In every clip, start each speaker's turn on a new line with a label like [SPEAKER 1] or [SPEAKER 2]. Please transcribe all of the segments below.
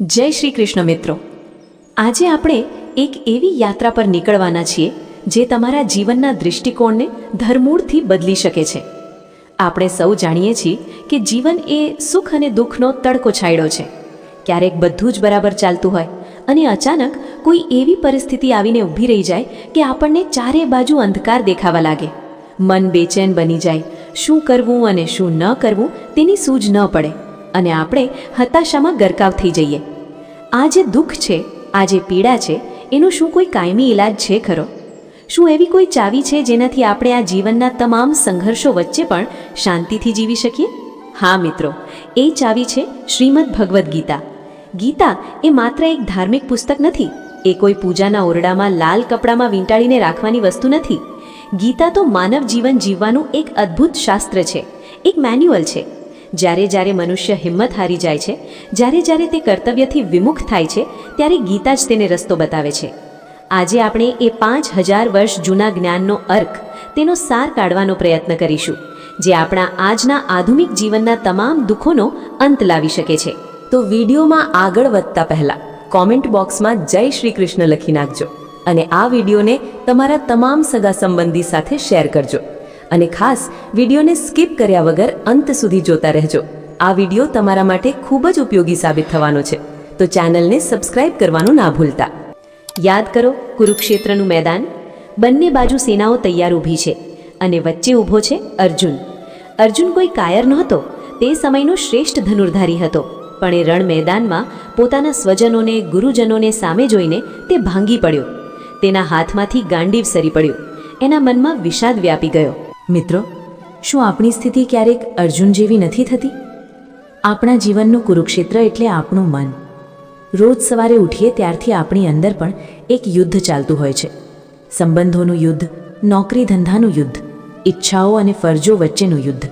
[SPEAKER 1] જય શ્રી કૃષ્ણ મિત્રો. આજે આપણે એક એવી યાત્રા પર નીકળવાના છીએ, જે તમારા જીવનના દૃષ્ટિકોણને ધરમૂળથી બદલી શકે છે. આપણે સૌ જાણીએ છીએ કે જીવન એ સુખ અને દુઃખનો તડકો છાંયડો છે. ક્યારેક બધું જ બરાબર ચાલતું હોય અને અચાનક કોઈ એવી પરિસ્થિતિ આવીને ઊભી રહી જાય કે આપણને ચારે બાજુ અંધકાર દેખાવા લાગે. મન બેચેન બની જાય, શું કરવું અને શું ન કરવું તેની સૂઝ ન પડે. અને આપણે હતાશામાં ગરકાવ થઈ જઈએ. આ જે દુઃખ છે, આ જે પીડા છે, એનો શું કોઈ કાયમી ઈલાજ છે ખરો? શું એવી કોઈ ચાવી છે જેનાથી આપણે આ જીવનના તમામ સંઘર્ષો વચ્ચે પણ શાંતિથી જીવી શકીએ? હા મિત્રો, એ ચાવી છે શ્રીમદ ભગવદ્ ગીતા. ગીતા એ માત્ર એક ધાર્મિક પુસ્તક નથી, એ કોઈ પૂજાના ઓરડામાં લાલ કપડામાં વીંટાળીને રાખવાની વસ્તુ નથી. ગીતા તો માનવ જીવન જીવવાનું એક અદ્ભુત શાસ્ત્ર છે, એક મેન્યુઅલ છે. જ્યારે જ્યારે મનુષ્ય હિંમત હારી જાય છે, જ્યારે જ્યારે તે કર્તવ્યથી વિમુખ થાય છે, ત્યારે ગીતા જ તેને રસ્તો બતાવે છે. આજે આપણે એ પાંચ હજાર વર્ષ જૂના જ્ઞાનનો અર્ક, તેનો સાર કાઢવાનો પ્રયત્ન કરીશું, જે આપણા આજના આધુનિક જીવનના તમામ દુઃખોનો અંત લાવી શકે છે.
[SPEAKER 2] તો વિડીયોમાં આગળ વધતા પહેલાં, કોમેન્ટ બોક્સમાં જય શ્રી કૃષ્ણ લખી નાખજો અને આ વિડીયોને તમારા તમામ સગા સંબંધી સાથે શેર કરજો. અને ખાસ વિડીયોને સ્કીપ કર્યા વગર અંત સુધી જોતા રહેજો. આ વીડિયો તમારા માટે ખૂબ જ ઉપયોગી સાબિત થવાનો છે. તો ચેનલને સબસ્ક્રાઇબ કરવાનું ના ભૂલતા.
[SPEAKER 1] યાદ કરો, કુરુક્ષેત્રનું મેદાન? બંને બાજુ સેનાઓ તૈયાર ઊભી છે અને વચ્ચે ઊભો છે અર્જુન. અર્જુન કોઈ કાયર નહોતો, તે સમયનો શ્રેષ્ઠ ધનુર્ધારી હતો, પણ એ રણ મેદાનમાં પોતાના સ્વજનોને, ગુરુજનોને સામે જોઈને તે ભાંગી પડ્યો. તેના હાથમાંથી ગાંડીવ સરી પડ્યું. એના મનમાં વિષાદ વ્યાપી ગયો.
[SPEAKER 2] મિત્રો, શું આપણી સ્થિતિ ક્યારેક અર્જુન જેવી નથી થતી? આપણા જીવનનું કુરુક્ષેત્ર એટલે આપણું મન. રોજ સવારે ઉઠીએ ત્યારથી આપણી અંદર પણ એક યુદ્ધ ચાલતું હોય છે. સંબંધોનું યુદ્ધ નોકરી ધંધાનું યુદ્ધ, ઈચ્છાઓ અને ફરજો વચ્ચેનું યુદ્ધ.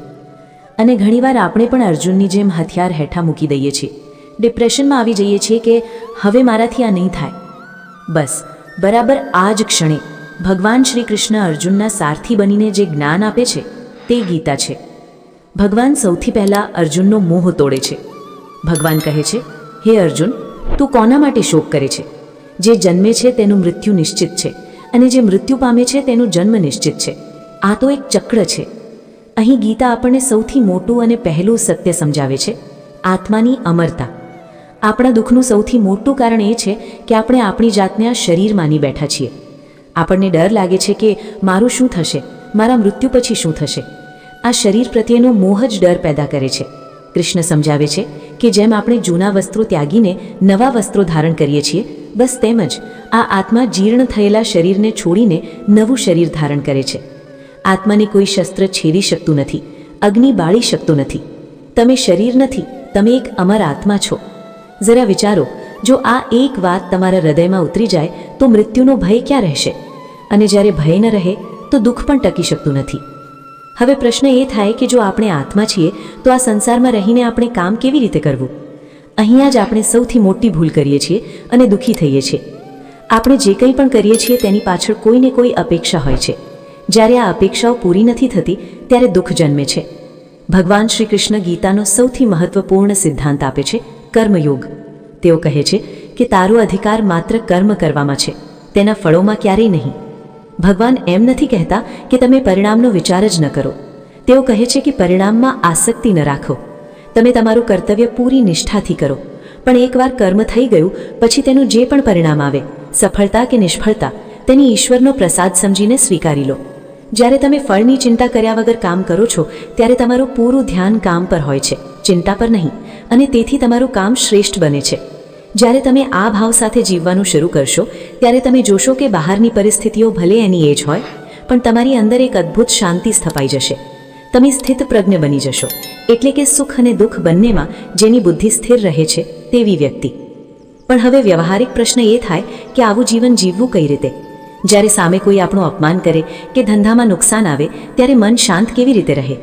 [SPEAKER 2] અને ઘણીવાર આપણે પણ અર્જુનની જેમ હથિયાર હેઠા મૂકી દઈએ છીએ. ડિપ્રેશનમાં આવી જઈએ છીએ કે, હવે મારાથી આ નહીં થાય. બસ, બરાબર આ જ ક્ષણે ભગવાન શ્રી કૃષ્ણ અર્જુનના સારથી બનીને જે જ્ઞાન આપે છે, તે ગીતા છે. ભગવાન સૌથી પહેલાં અર્જુનનો મોહ તોડે છે. ભગવાન કહે છે, હે અર્જુન, તું કોના માટે શોક કરે છે? જે જન્મે છે તેનું મૃત્યુ નિશ્ચિત છે અને જે મૃત્યુ પામે છે તેનું જન્મ નિશ્ચિત છે. આ તો એક ચક્ર છે. અહીં ગીતા આપણને સૌથી મોટું અને પહેલું સત્ય સમજાવે છે, આત્માની અમરતા. આપણા દુઃખનું સૌથી મોટું કારણ એ છે કે આપણે આપણી જાતને આ શરીર માની બેઠા છીએ. આપણને ડર લાગે છે કે મારું શું થશે? મારા મૃત્યુ પછી શું થશે? આ શરીર પ્રત્યેનો મોહ જ ડર પેદા કરે છે. કૃષ્ણ સમજાવે છે કે જેમ આપણે જૂના વસ્ત્રો ત્યાગીને નવા વસ્ત્રો ધારણ કરીએ છીએ, બસ તેમ જ આ આત્મા જીર્ણ થયેલા શરીરને છોડીને નવું શરીર ધારણ કરે છે. આત્માને કોઈ શસ્ત્ર છેદી શકતું નથી, અગ્નિ બાળી શકતું નથી. તમે શરીર નથી, તમે એક અમર આત્મા છો. જરા વિચારો જો આ એક વાત તમારા હૃદયમાં ઉતરી જાય, તો મૃત્યુનો ભય ક્યાં રહેશે? અને જ્યારે ભય ન રહે, તો દુઃખ પણ ટકી શકતું નથી. હવે પ્રશ્ન એ થાય કે જો આપણે આત્મા છીએ, તો આ સંસારમાં રહીને આપણે કામ કેવી રીતે કરવું? અહીંયા જ આપણે સૌથી મોટી ભૂલ કરીએ છીએ અને દુઃખી થઈએ છીએ. આપણે જે કંઈ પણ કરીએ છીએ, તેની પાછળ કોઈને કોઈ અપેક્ષા હોય છે. જ્યારે આ અપેક્ષાઓ પૂરી નથી થતી, ત્યારે દુઃખ જન્મે છે. ભગવાન શ્રી કૃષ્ણ ગીતાનો સૌથી મહત્વપૂર્ણ સિદ્ધાંત આપે છે, કર્મયોગ. તેઓ કહે છે કે તારો અધિકાર માત્ર કર્મ કરવામાં છે, તેના ફળોમાં ક્યારેય નહીં. ભગવાન એમ નથી કહેતા કે તમે પરિણામનો વિચાર જ ન કરો. તેઓ કહે છે કે પરિણામમાં આસક્તિ ન રાખો. તમે તમારું કર્તવ્ય પૂરી નિષ્ઠાથી કરો. પણ એકવાર કર્મ થઈ ગયું, પછી તેનું જે પણ પરિણામ આવે, સફળતા કે નિષ્ફળતા, તેની ઈશ્વરનો પ્રસાદ સમજીને સ્વીકારી લો. જ્યારે તમે ફળની ચિંતા કર્યા વગર કામ કરો છો, ત્યારે તમારું પૂરું ધ્યાન કામ પર હોય છે, ચિંતા પર નહીં, અને તેથી તમારું કામ શ્રેષ્ઠ બને છે. જ્યારે તમે આ ભાવ સાથે જીવવાનું શરૂ કરશો, ત્યારે તમે જોશો કે બહારની પરિસ્થિતિઓ ભલે એની એ જ હોય, પણ તમારી અંદર એક અદ્ભુત શાંતિ સ્થપાઈ જશે. તમે સ્થિત પ્રજ્ઞ બની જશો, એટલે કે સુખ અને દુઃખ બંનેમાં જેની બુદ્ધિ સ્થિર રહે છે, તેવી વ્યક્તિ. પણ હવે વ્યવહારિક પ્રશ્ન એ થાય કે આવું જીવન જીવવું કઈ રીતે? જ્યારે સામે કોઈ આપણું અપમાન કરે કે ધંધામાં નુકસાન આવે, ત્યારે મન શાંત કેવી રીતે રહે?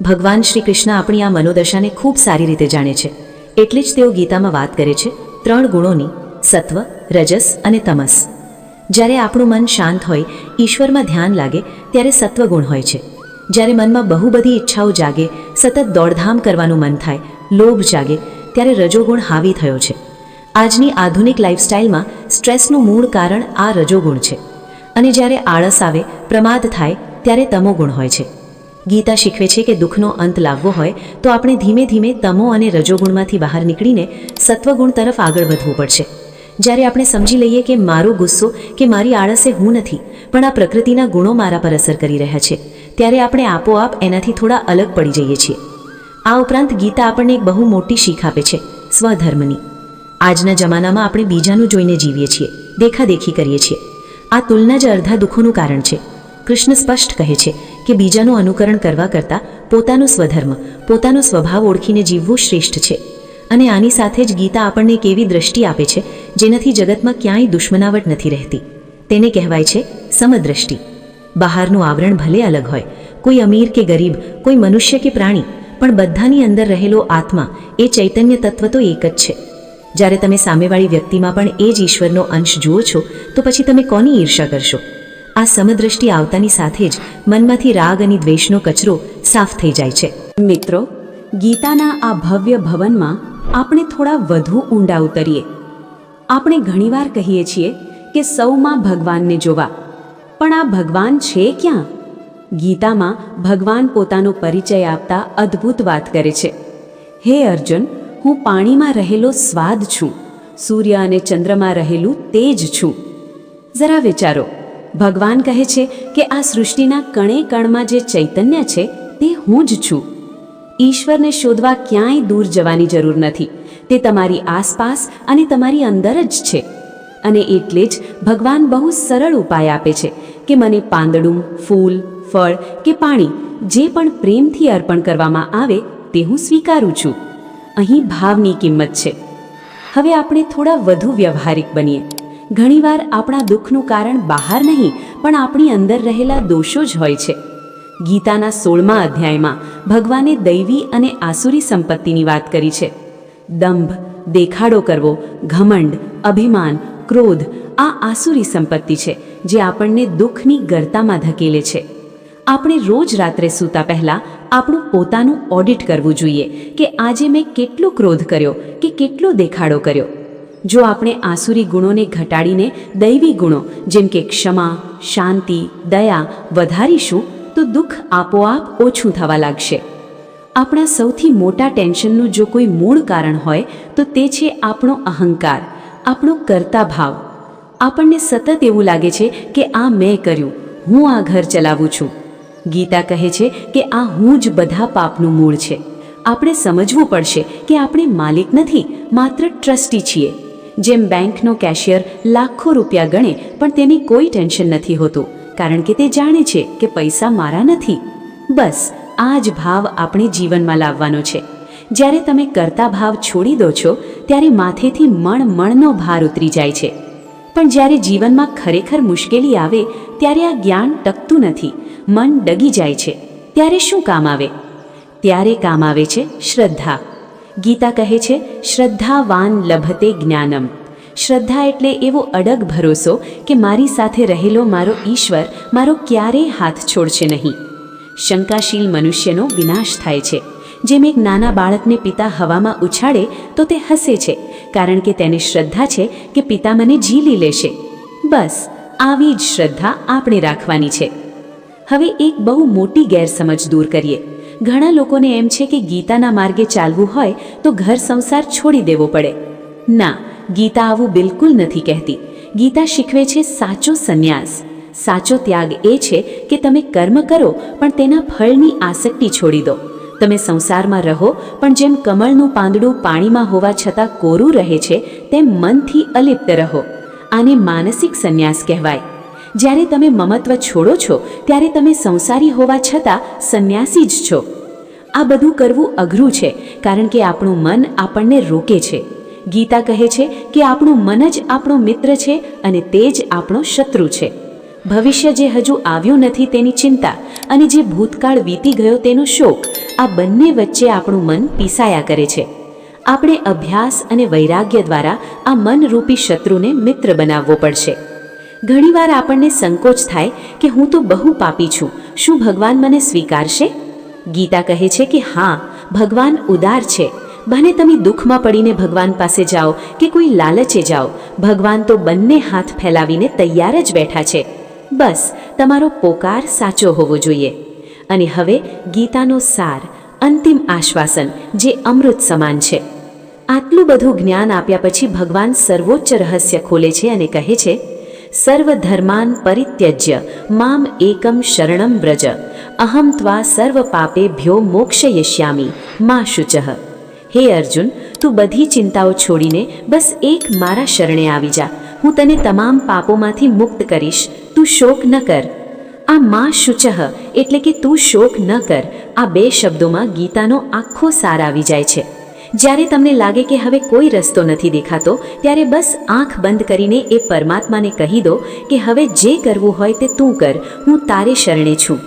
[SPEAKER 2] ભગવાન શ્રી કૃષ્ણ આપણી આ મનોદશાને ખૂબ સારી રીતે જાણે છે. એટલે જ તેઓ ગીતામાં વાત કરે છે, ત્રણ ગુણોની, સત્વ, રજસ અને તમસ. જ્યારે આપણું મન શાંત હોય, ઈશ્વરમાં ધ્યાન લાગે, ત્યારે સત્વ ગુણ હોય છે. જ્યારે મનમાં બહુ બધી ઈચ્છાઓ જાગે, સતત દોડધામ કરવાનું મન થાય, લોભ જાગે, ત્યારે રજોગુણ હાવી થયો છે. આજની આધુનિક લાઇફસ્ટાઇલમાં સ્ટ્રેસનું મૂળ કારણ આ રજોગુણ છે. અને જ્યારે આળસ આવે, પ્રમાદ થાય, ત્યારે તમોગુણ હોય છે. ગીતા શીખવે છે કે દુઃખનો અંત લાવવો હોય, તો આપણે ધીમે ધીમે તમો અને રજોગુણમાંથી બહાર નીકળીને સત્વગુણ તરફ આગળ વધવું પડશે. જ્યારે આપણે સમજી લઈએ કે મારો ગુસ્સો કે મારી આળસે હું નથી, પણ આ પ્રકૃતિના ગુણો મારા પર અસર કરી રહ્યા છે, ત્યારે આપણે આપોઆપ એનાથી થોડા અલગ પડી જઈએ છીએ. આ ઉપરાંત ગીતા આપણને એક બહુ મોટી શીખ આપે છે, સ્વધર્મની. આજના જમાનામાં આપણે બીજાનું જોઈને જીવીએ છીએ, દેખાદેખી કરીએ છીએ. આ તુલના જ અર્ધા દુઃખોનું કારણ છે. કૃષ્ણ સ્પષ્ટ કહે છે કે બીજાનું અનુકરણ કરવા કરતાં પોતાનું સ્વધર્મ, પોતાનો સ્વભાવ ઓળખીને જીવવું શ્રેષ્ઠ છે. અને આની સાથે જ ગીતા આપણને એક એવી દ્રષ્ટિ આપે છે, જેનાથી જગતમાં ક્યાંય દુશ્મનાવટ નથી રહેતી. તેને કહેવાય છે સમદ્રષ્ટિ. બહારનું આવરણ ભલે અલગ હોય, કોઈ અમીર કે ગરીબ, કોઈ મનુષ્ય કે પ્રાણી, પણ બધાની અંદર રહેલો આત્મા એ ચૈતન્ય તત્વ તો એક જ છે. જ્યારે તમે સામેવાળી વ્યક્તિમાં પણ એ જ ઈશ્વરનો અંશ જુઓ છો, તો પછી તમે કોની ઈર્ષા કરશો? આ સમદ્રષ્ટિ આવતાની સાથે જ મનમાંથી રાગ અને દ્વેષનો કચરો સાફ થઈ જાય છે.
[SPEAKER 1] મિત્રો, ગીતાના આ ભવ્ય ભવનમાં આપણે થોડા વધુ ઊંડા ઉતરીએ. આપણે ઘણીવાર કહીએ છીએ કે સૌમાં ભગવાનને જોવા. પણ આ ભગવાન છે ક્યાં? ગીતામાં ભગવાન પોતાનો પરિચય આપતા અદ્ભુત વાત કરે છે. હે અર્જુન હું પાણીમાં રહેલો સ્વાદ છું. સૂર્ય અને ચંદ્રમાં રહેલું તેજ છું. જરા વિચારો. ભગવાન કહે છે કે આ સૃષ્ટિના કણે કણમાં જે ચૈતન્ય છે તે હું જ છું. ઈશ્વરને શોધવા ક્યાંય દૂર જવાની જરૂર નથી. તે તમારી આસપાસ અને તમારી અંદર જ છે. અને એટલે જ ભગવાન બહુ સરળ ઉપાય આપે છે કે મને પાંદડું, ફૂલ, ફળ કે પાણી જે પણ પ્રેમથી અર્પણ કરવામાં આવે તે હું સ્વીકારું છું. અહીં ભાવની કિંમત છે. હવે આપણે થોડા વધુ વ્યવહારિક બનીએ. ઘણીવાર આપણા દુઃખનું કારણ બહાર નહીં, પણ આપણી અંદર રહેલા દોષો જ હોય છે. ગીતાના સોળમા અધ્યાયમાં ભગવાને દૈવી અને આસુરી સંપત્તિની વાત કરી છે. દંભ, દેખાડો કરવો, ઘમંડ, અભિમાન, ક્રોધ આ આસુરી સંપત્તિ છે, જે આપણને દુઃખની ગરતામાં ધકેલે છે. આપણે રોજ રાત્રે સૂતા પહેલાં આપણું પોતાનું ઓડિટ કરવું જોઈએ કે આજે મેં કેટલો ક્રોધ કર્યો કે કેટલો દેખાડો કર્યો. જો આપણે આસુરી ગુણોને ઘટાડીને દૈવી ગુણો, જેમ કે ક્ષમા, શાંતિ, દયા વધારીશું, તો દુઃખ આપોઆપ ઓછું થવા લાગશે. આપણા સૌથી મોટા ટેન્શનનું જો કોઈ મૂળ કારણ હોય, તો તે છે આપણો અહંકાર, આપણો કરતા ભાવ આપણને સતત એવું લાગે છે કે આ મેં કર્યું, હું આ ઘર ચલાવું છું. ગીતા કહે છે કે આ હું જ બધા પાપનું મૂળ છે. આપણે સમજવું પડશે કે આપણે માલિક નથી, માત્ર ટ્રસ્ટી છીએ. જેમ બેંકનો કેશિયર લાખો રૂપિયા ગણે, પણ તેને કોઈ ટેન્શન નથી હોતું, કારણ કે તે જાણે છે કે પૈસા મારા નથી. બસ, આ જ ભાવ આપણે જીવનમાં લાવવાનો છે. જ્યારે તમે કરતા ભાવ છોડી દો છો, ત્યારે માથેથી મણ મણનો ભાર ઉતરી જાય છે. પણ જ્યારે જીવનમાં ખરેખર મુશ્કેલી આવે, ત્યારે આ જ્ઞાન ટકતું નથી, મન ડગી જાય છે. ત્યારે શું કામ આવે? ત્યારે કામ આવે છે શ્રદ્ધા. ગીતા કહે છે, શ્રદ્ધાવાન લભતે જ્ઞાનમ. શ્રદ્ધા એટલે એવો અડગ ભરોસો કે મારી સાથે રહેલો મારો ઈશ્વર મારો ક્યારેય હાથ છોડશે નહીં. શંકાશીલ મનુષ્યનો વિનાશ થાય છે. જેમ એક નાના બાળકને પિતા હવામાં ઉછાળે, તો તે હસે છે, કારણ કે તેને શ્રદ્ધા છે કે પિતા મને ઝીલી લેશે. બસ, આવી જ શ્રદ્ધા આપણે રાખવાની છે. હવે એક બહુ મોટી ગેરસમજ દૂર કરીએ. ઘણા લોકોને એમ છે કે ગીતાના માર્ગે ચાલવું હોય, તો ઘર સંસાર છોડી દેવો પડે. ના, ગીતા આવું બિલકુલ નથી કહેતી. ગીતા શીખવે છે સાચો સંન્યાસ. સાચો ત્યાગ એ છે કે તમે કર્મ કરો, પણ તેના ફળની આસક્તિ છોડી દો. તમે સંસારમાં રહો, પણ જેમ કમળનું પાંદડું પાણીમાં હોવા છતાં કોરું રહે છે, તેમ મનથી અલિપ્ત રહો. આને માનસિક સંન્યાસ કહેવાય. જ્યારે તમે મમત્વ છોડો છો, ત્યારે તમે સંસારી હોવા છતાં સંન્યાસી જ છો. આ બધું કરવું અઘરું છે, કારણ કે આપણું મન આપણને રોકે છે. ગીતા કહે છે કે આપણું મન જ આપણો મિત્ર છે અને તે જ આપણો શત્રુ છે. ભવિષ્ય જે હજુ આવ્યું નથી તેની ચિંતા, અને જે ભૂતકાળ વીતી ગયો તેનો શોક આ બંને વચ્ચે આપણું મન પીસાયા કરે છે. આપણે અભ્યાસ અને વૈરાગ્ય દ્વારા આ મનરૂપી શત્રુને મિત્ર બનાવવો પડશે. ઘણીવાર આપણને સંકોચ થાય કે હું તો બહુ પાપી છું, શું ભગવાન મને સ્વીકારશે? ગીતા કહે છે કે હા, ભગવાન ઉદાર છે. ભલે તમે દુઃખમાં પડીને ભગવાન પાસે જાઓ કે કોઈ લાલચે જાઓ, ભગવાન તો બંને હાથ ફેલાવીને તૈયાર જ બેઠા છે. બસ, તમારો પોકાર સાચો હોવો જોઈએ. અને હવે ગીતાનો સાર, અંતિમ આશ્વાસન, જે અમૃત સમાન છે. આટલું બધું જ્ઞાન આપ્યા પછી ભગવાન સર્વોચ્ચ રહસ્ય ખોલે છે અને કહે છે, સર્વધર્માન પરિત્યજ્ય, મામ એકમ શરણમ વ્રજ, અહમ ત્વા સર્વ પાપેભ્યો મોક્ષયિષ્યામી મા શુચઃ. હે અર્જુન, તું બધી ચિંતાઓ છોડીને બસ એક મારા શરણે આવી જા. હું તને તમામ પાપોમાંથી મુક્ત કરીશ. તું શોક ન કર. આ મા શુચઃ એટલે કે તું શોક ન કર. આ બે શબ્દોમાં ગીતાનો આખો સાર આવી જાય છે. જ્યારે તમને લાગે કે હવે કોઈ રસ્તો નથી દેખાતો, ત્યારે બસ આંખ બંધ કરીને એ પરમાત્માને કહી દો કે હવે જે કરવું હોય તે તું કર, હું તારે શરણે છું.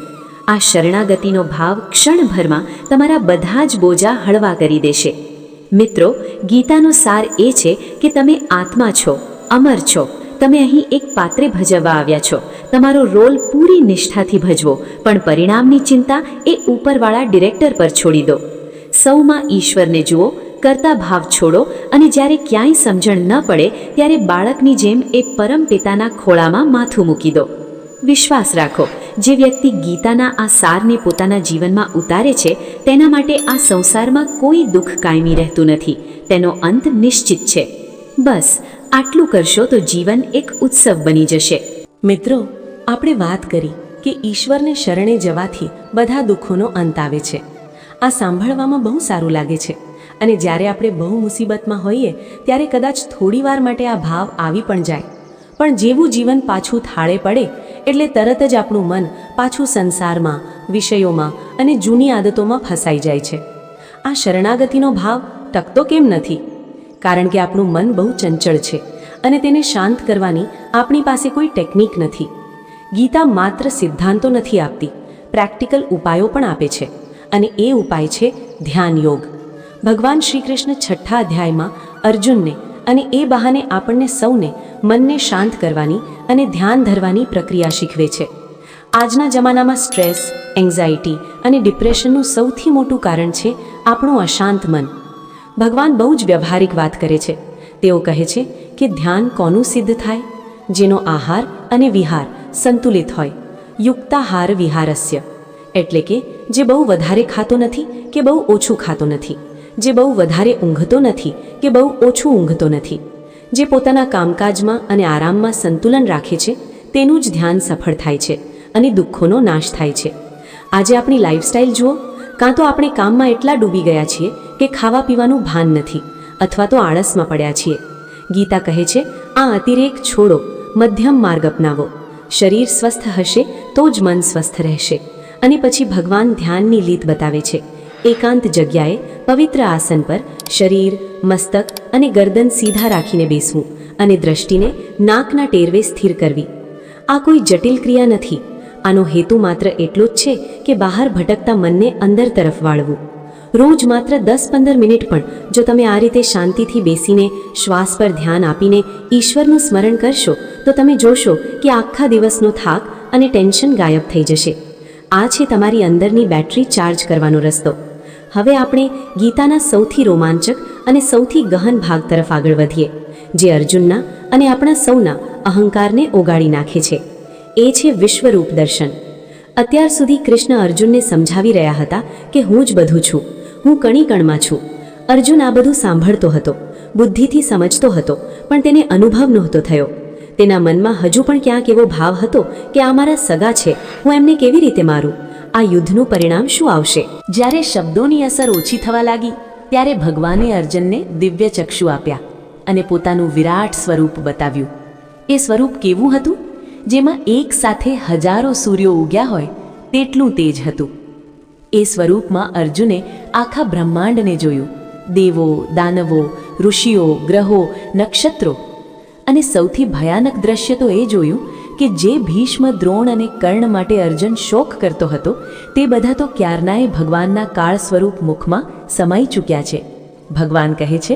[SPEAKER 1] આ શરણાગતિનો ભાવ ક્ષણભરમાં તમારા બધા જ બોજા હળવા કરી દેશે. મિત્રો, ગીતાનો સાર એ છે કે તમે આત્મા છો, અમર છો. તમે અહીં એક પાત્રે ભજવવા આવ્યા છો. તમારો રોલ પૂરી નિષ્ઠાથી ભજવો, પણ પરિણામની ચિંતા એ ઉપરવાળા ડિરેક્ટર પર છોડી દો. સૌમાં ઈશ્વરને જુઓ, કરતા ભાવ છોડો અને જ્યારે ક્યાંય સમજણ ન પડે, ત્યારે બાળકની જેમ એ પરમ પિતાના ખોળામાં માથું મૂકી દો. વિશ્વાસ રાખો, જે વ્યક્તિ ગીતાના આ સારને પોતાના જીવનમાં ઉતારે છે, તેના માટે આ સંસારમાં કોઈ દુઃખ કાયમી રહેતું નથી, તેનો અંત નિશ્ચિત છે. બસ, આટલું કરશો તો જીવન એક ઉત્સવ બની જશે.
[SPEAKER 2] મિત્રો આપણે વાત કરી કે ઈશ્વરને શરણે જવાથી બધા દુઃખોનો અંત આવે છે. આ સાંભળવામાં બહુ સારું લાગે છે. અને જ્યારે આપણે બહુ મુસીબતમાં હોઈએ, ત્યારે કદાચ થોડી વાર માટે આ ભાવ આવી પણ જાય. પણ જેવું જીવન પાછું થાળે પડે, એટલે તરત જ આપણું મન પાછું સંસારમાં, વિષયોમાં અને જૂની આદતોમાં ફસાઈ જાય છે. આ શરણાગતિનો ભાવ ટકતો કેમ નથી? કારણ કે આપણું મન બહુ ચંચળ છે અને તેને શાંત કરવાની આપણી પાસે કોઈ ટેકનિક નથી. ગીતા માત્ર સિદ્ધાંતો નથી આપતી, પ્રેક્ટિકલ ઉપાયો પણ આપે છે અને એ ઉપાય છે ધ્યાન યોગ. ભગવાન શ્રી કૃષ્ણ છઠ્ઠા અધ્યાયમાં અર્જુનને અને એ બહાને આપણને સૌને મનને શાંત કરવાની અને ધ્યાન ધરવાની પ્રક્રિયા શીખવે છે. આજના જમાનામાં સ્ટ્રેસ, એન્ઝાયટી અને ડિપ્રેશનનું સૌથી મોટું કારણ છે આપણું અશાંત મન. ભગવાન બહુ જ વ્યવહારિક વાત કરે છે. તેઓ કહે છે કે ધ્યાન કોનું સિદ્ધ થાય? જેનો આહાર અને વિહાર સંતુલિત હોય. યુક્તાહાર વિહારસ્ય. એટલે કે, જે બહુ વધારે ખાતો નથી કે બહુ ઓછું ખાતો નથી. જે બહુ વધારે ઊંઘતો નથી કે બહુ ઓછું ઊંઘતો નથી. જે પોતાના કામકાજમાં અને આરામમાં સંતુલન રાખે છે, તેનું જ ધ્યાન સફળ થાય છે અને દુઃખોનો નાશ થાય છે. આજે આપણી લાઇફસ્ટાઇલ જુઓ, કાં તો આપણે કામમાં એટલા ડૂબી ગયા છીએ કે ખાવા પીવાનું ભાન નથી, અથવા તો આળસમાં પડ્યા છીએ. ગીતા કહે છે, આ અતિરેક છોડો, મધ્યમ માર્ગ અપનાવો. શરીર સ્વસ્થ હશે તો જ મન સ્વસ્થ રહેશે. અને પછી ભગવાન ધ્યાનની લીત બતાવે છે. એકાંત જગ્યાએ પવિત્ર આસન પર શરીર, મસ્તક અને ગરદન સીધા રાખીને બેસવું અને દ્રષ્ટિને નાકના ટેરવે સ્થિર કરવી. આ કોઈ જટિલ ક્રિયા નથી. આનો હેતુ માત્ર એટલો જ છે કે બહાર ભટકતા મનને અંદર તરફ વાળવું. રોજ માત્ર દસ પંદર મિનિટ પણ. જો તમે આ રીતે શાંતિથી બેસીને શ્વાસ પર ધ્યાન આપીને ઈશ્વરનું સ્મરણ કરશો, તો તમે જોશો કે આખા દિવસનો થાક અને ટેન્શન ગાયબ થઈ જશે. આ છે તમારી અંદરની બેટરી ચાર્જ કરવાનો રસ્તો. હવે આપણે ગીતાના સૌથી રોમાંચક અને સૌથી ગહન ભાગ તરફ આગળ વધીએ, જે અર્જુનના અને આપણા સૌના અહંકારને ઓગાળી નાખે છે. એ છે વિશ્વરૂપ દર્શન. અત્યાર સુધી કૃષ્ણ અર્જુનને સમજાવી રહ્યા હતા કે હું જ બધું છું. હું કણીકણમાં છું. અર્જુન આ બધું સાંભળતો હતો. બુદ્ધિથી સમજતો હતો, પણ તેને અનુભવ નહોતો થયો. તેના મનમાં હજુ પણ ક્યાંક એવો ભાવ હતો કે આ મારા સગા છે, હું એમને કેવી રીતે મારું? આ યુદ્ધનું પરિણામ શું આવશે? જ્યારે શબ્દોની અસર ઓછી થવા લાગી, ત્યારે ભગવાને અર્જુનને દિવ્ય ચક્ષુ આપ્યા અને પોતાનું વિરાટ સ્વરૂપ બતાવ્યું. એ સ્વરૂપ કેવું હતું? જેમાં એક સાથે હજારો સૂર્યો ઉગ્યા હોય, તેટલું તેજ હતું. એ સ્વરૂપમાં અર્જુને આખા બ્રહ્માંડને જોયું. દેવો, દાનવો, ઋષિઓ, ગ્રહો, નક્ષત્રો. અને સૌથી ભયાનક દ્રશ્ય તો એ જોયું કે જે ભીષ્મ, દ્રોણ અને કર્ણ માટે અર્જુન શોક કરતો હતો, તે બધા તો ક્યારનાય ભગવાનના કાળ સ્વરૂપ મુખમાં સમાઈ ચૂક્યા છે. ભગવાન કહે છે,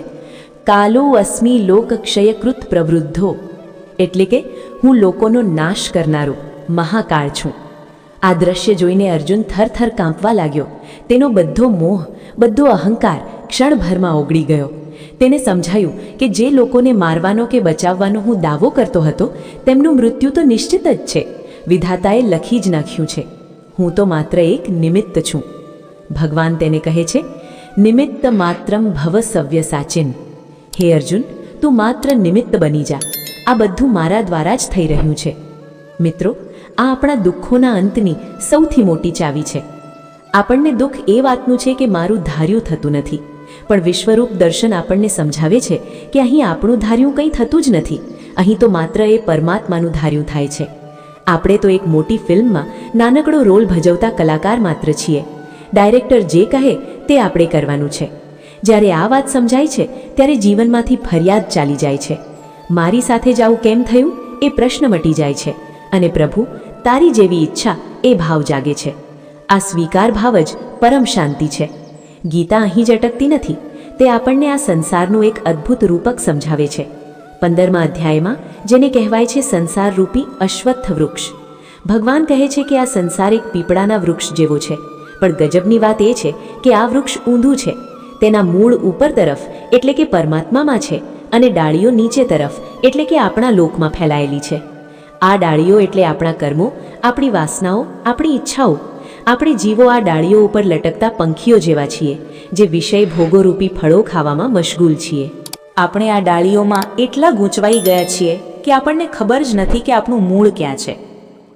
[SPEAKER 2] કાલો અસ્મિ લોક ક્ષયકૃત પ્રવૃદ્ધો. એટલે કે, હું લોકોનો નાશ કરનારો મહાકાળ છું. આ દ્રશ્ય જોઈને અર્જુન થરથર કાંપવા લાગ્યો. તેનો બધો મોહ, બધો અહંકાર ક્ષણભરમાં ઓગળી ગયો. તેને સમજાયું કે જે લોકોને મારવાનો કે બચાવવાનો હું દાવો કરતો હતો, તેમનું મૃત્યુ તો નિશ્ચિત જ છે. વિધાતાએ લખી જ નાખ્યું છે, હું તો માત્ર એક નિમિત્ત છું. ભગવાન તેને કહે છે, નિમિત્ત માત્રમ ભવ સવ્ય સાચિન. હે અર્જુન, તું માત્ર નિમિત્ત બની જા. આ બધું મારા દ્વારા જ થઈ રહ્યું છે. મિત્રો આ આપણા દુઃખોના અંતની સૌથી મોટી ચાવી છે. આપણને દુઃખ એ વાતનું છે કે મારું ધાર્યું થતું નથી. પણ વિશ્વરૂપ દર્શન આપણને સમજાવે છે કે અહીં આપણું ધાર્યું કંઈ થતું જ નથી. અહીં તો માત્ર એ પરમાત્માનું ધાર્યું થાય છે. આપણે તો એક મોટી ફિલ્મમાં નાનકડો રોલ ભજવતા કલાકાર માત્ર છીએ. ડાયરેક્ટર જે કહે તે આપણે કરવાનું છે. જ્યારે આ વાત સમજાય છે, ત્યારે જીવનમાંથી ફરિયાદ ચાલી જાય છે. મારી સાથે જ આવું કેમ થયું? એ પ્રશ્ન મટી જાય છે. અને પ્રભુ તારી જેવી ઈચ્છા એ ભાવ જાગે છે. આ સ્વીકાર ભાવ જ પરમ શાંતિ છે. ગીતા અહીં જ અટકતી નથી. તે આપણને આ સંસારનું એક અદ્ભુત રૂપક સમજાવે છે. પંદરમા અધ્યાયમાં જેને કહેવાય છે સંસાર રૂપી અશ્વત્થ વૃક્ષ. ભગવાન કહે છે કે આ સંસાર એક પીપળાના વૃક્ષ જેવો છે. પણ ગજબની વાત એ છે કે આ વૃક્ષ ઊંધું છે. તેના મૂળ ઉપર તરફ એટલે કે પરમાત્મામાં છે અને ડાળીઓ નીચે તરફ એટલે કે આપણા લોકમાં ફેલાયેલી છે. આ ડાળીઓ એટલે આપણા કર્મો, આપણી વાસનાઓ, આપણી ઈચ્છાઓ. આપણે જીવો આ ડાળીઓ ઉપર લટકતા પંખીઓ જેવા છીએ, જે વિષય ભોગોરૂપી ફળો ખાવામાં મશગુલ છીએ. આપણે આ ડાળીઓમાં એટલા ગૂંચવાઈ ગયા છીએ કે આપણને ખબર જ નથી કે આપણું મૂળ ક્યાં છે.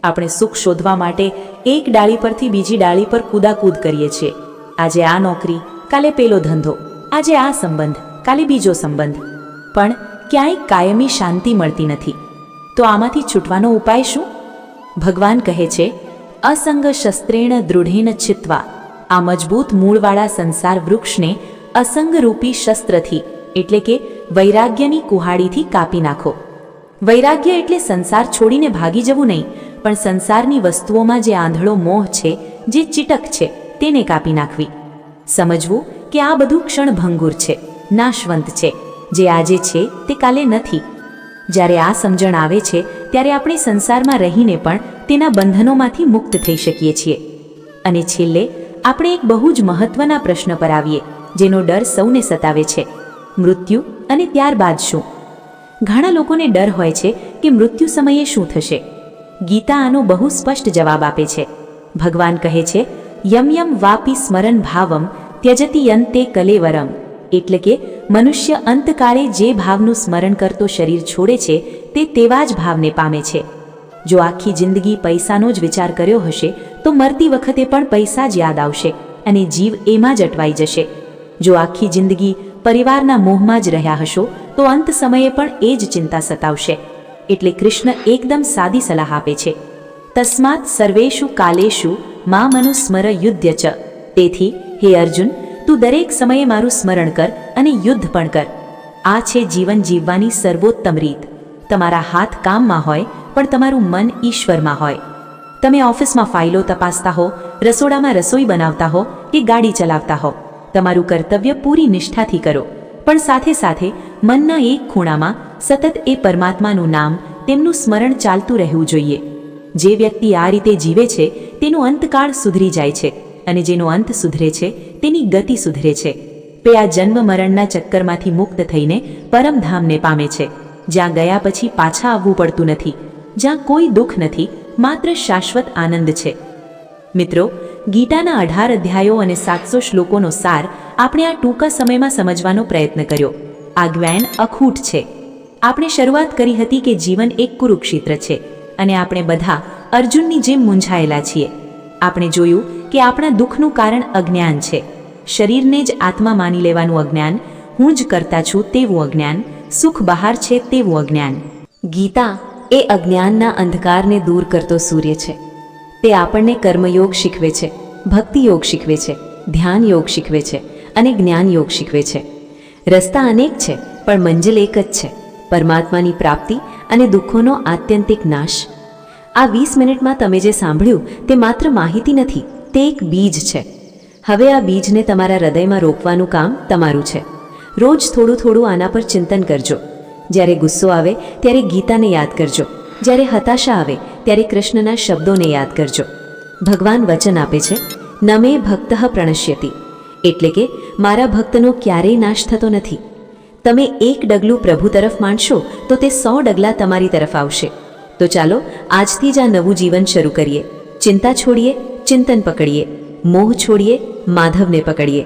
[SPEAKER 2] આપણે સુખ શોધવા માટે એક ડાળી પરથી બીજી ડાળી પર કૂદાકૂદ કરીએ છીએ. આજે આ નોકરી, કાલે પેલો ધંધો, આજે આ સંબંધ, કાલે બીજો સંબંધ. પણ ક્યાંય કાયમી શાંતિ મળતી નથી. તો આમાંથી છૂટવાનો ઉપાય શું? ભગવાન કહે છે, અસંગ શસ્ત્રેણ દૃઢેન છિત્વા. આ મજબૂત મૂળવાળા સંસાર વૃક્ષને અસંગરૂપી શસ્ત્રથી, એટલે કે વૈરાગ્યની કુહાડીથી કાપી નાખો. વૈરાગ્ય એટલે સંસાર છોડીને ભાગી જવું નહીં, પણ સંસારની વસ્તુઓમાં જે આંધળો મોહ છે, જે ચીટક છે, તેને કાપી નાખવી. સમજવું કે આ બધું ક્ષણભંગુર છે, નાશવંત છે. જે આજે છે, તે કાલે નથી. જ્યારે આ સમજણ આવે છે, ત્યારે આપણે સંસારમાં રહીને પણ તેના બંધનોમાંથી મુક્ત થઈ શકીએ છીએ. અને છેલ્લે, આપણે એક બહુ જ મહત્વના પ્રશ્ન પર આવીએ, જેનો ડર સૌને સતાવે છે. મૃત્યુ અને ત્યારબાદ શું? ઘણા લોકોને ડર હોય છે કે મૃત્યુ સમયે શું થશે. ગીતા આનો બહુ સ્પષ્ટ જવાબ આપે છે. ભગવાન કહે છે, યમ યમ વાપી સ્મરણ ભાવમ, ત્યજતી અંતે કલેવરમ. એટલે કે મનુષ્ય અંતકાળે જે ભાવનું સ્મરણ કરતો શરીર છોડે છે, તે તેવા જ ભાવને પામે છે. જો આખી જિંદગી પૈસાનો જ વિચાર કર્યો હશે, તો મરતી વખતે પણ પૈસા જ યાદ આવશે અને જીવ એમાં જ અટવાઈ જશે. જો આખી જિંદગી પરિવારના મોહમાં જ રહ્યા હશો, તો અંત સમયે પણ એ જ ચિંતા સતાવશે. એટલે કૃષ્ણ એકદમ સાદી સલાહ આપે છે. તસ્માત સર્વેશુ કાલેશુ મા મનુસ્મર યુદ્ધ ચ. તેથી, હે અર્જુન તું દરેક સમયે મારું સ્મરણ કર અને યુદ્ધ પણ કર. આ છે જીવન જીવવાની સર્વોત્તમ રીત. તમારા હાથ કામમાં હોય, પણ તમારું મન ઈશ્વરમાં હોય. તમે ઓફિસમાં ફાઇલો તપાસતા હો, રસોડામાં રસોઈ બનાવતા હો કે ગાડી ચલાવતા હો. તમારું કર્તવ્ય પૂરી નિષ્ઠાથી કરો. પણ સાથે સાથે મનના એક ખૂણામાં સતત એ પરમાત્માનું નામ, તેમનું સ્મરણ ચાલતું રહેવું જોઈએ. જે વ્યક્તિ આ રીતે જીવે છે, તેનો અંતકાળ સુધરી જાય છે અને જેનો અંત સુધરે છે તેની ગતિ સુધરે છે. તે આ જન્મ મરણના ચક્કરમાંથી મુક્ત થઈને પરમધામને પામે છે. જ્યાં ગયા પછી પાછા આવવું પડતું નથી. જ્યાં કોઈ દુઃખ નથી, માત્ર શાશ્વત આનંદ છે. મિત્રો, ગીતાના અઢાર અધ્યાયો અને સાતસો શ્લોકોનો સાર આપણે આ ટૂંકા સમયમાં સમજવાનો પ્રયત્ન કર્યો. આ જ્ઞાન અખૂટ છે. આપણે શરૂઆત કરી હતી કે જીવન એક કુરુક્ષેત્ર છે અને આપણે બધા અર્જુનની જેમ મૂંઝાયેલા છીએ. આપણે જોયું કે આપણા દુઃખનું કારણ અજ્ઞાન છે. શરીરને જ આત્મા માની લેવાનું અજ્ઞાન, હું જ કરતા છું તેવું અજ્ઞાન, સુખ બહાર છે તેવું અજ્ઞાન.
[SPEAKER 1] ગીતા એ અજ્ઞાનના અંધકારને દૂર કરતો સૂર્ય છે. તે આપણને કર્મયોગ શીખવે છે ભક્તિ યોગ શીખવે છે ધ્યાન યોગ શીખવે છે અને જ્ઞાન યોગ શીખવે છે. રસ્તા અનેક છે, પણ મંજિલ એક જ છે. પરમાત્માની પ્રાપ્તિ અને દુઃખોનો આત્યંતિક નાશ આ વીસ મિનિટમાં તમે જે સાંભળ્યું તે માત્ર માહિતી નથી, તે એક બીજ છે. હવે આ બીજને તમારા હૃદયમાં રોપવાનું કામ તમારું છે. રોજ થોડું થોડું આના પર ચિંતન કરજો. જ્યારે ગુસ્સો આવે, ત્યારે ગીતાને યાદ કરજો. જ્યારે હતાશા આવે, ત્યારે કૃષ્ણના શબ્દોને યાદ કરજો. ભગવાન વચન આપે છે નમે ભક્ત પ્રણશ્યતી. એટલે કે, મારા ભક્તનો ક્યારેય નાશ થતો નથી. તમે એક ડગલું પ્રભુ તરફ માંડશો, તો તે સો ડગલા તમારી તરફ આવશે. તો ચાલો આજથી જ આ નવું જીવન શરૂ કરીએ. ચિંતા છોડીએ, ચિંતન પકડીએ. મોહ છોડીએ, માધવને પકડીએ.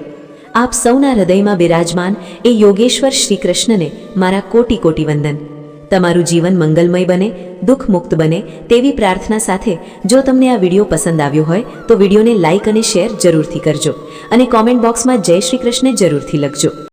[SPEAKER 1] આપ સૌના હૃદયમાં બિરાજમાન એ યોગેશ્વર શ્રી કૃષ્ણને મારા કોટી કોટી વંદન. તમારું જીવન મંગલમય બને દુઃખ મુક્ત બને તેવી પ્રાર્થના સાથે જો તમને આ વીડિયો પસંદ આવ્યો હોય તો વિડીયોને લાઇક અને શેર જરૂરથી કરજો અને કોમેન્ટ બોક્સમાં જય શ્રી કૃષ્ણ જરૂરથી લખજો.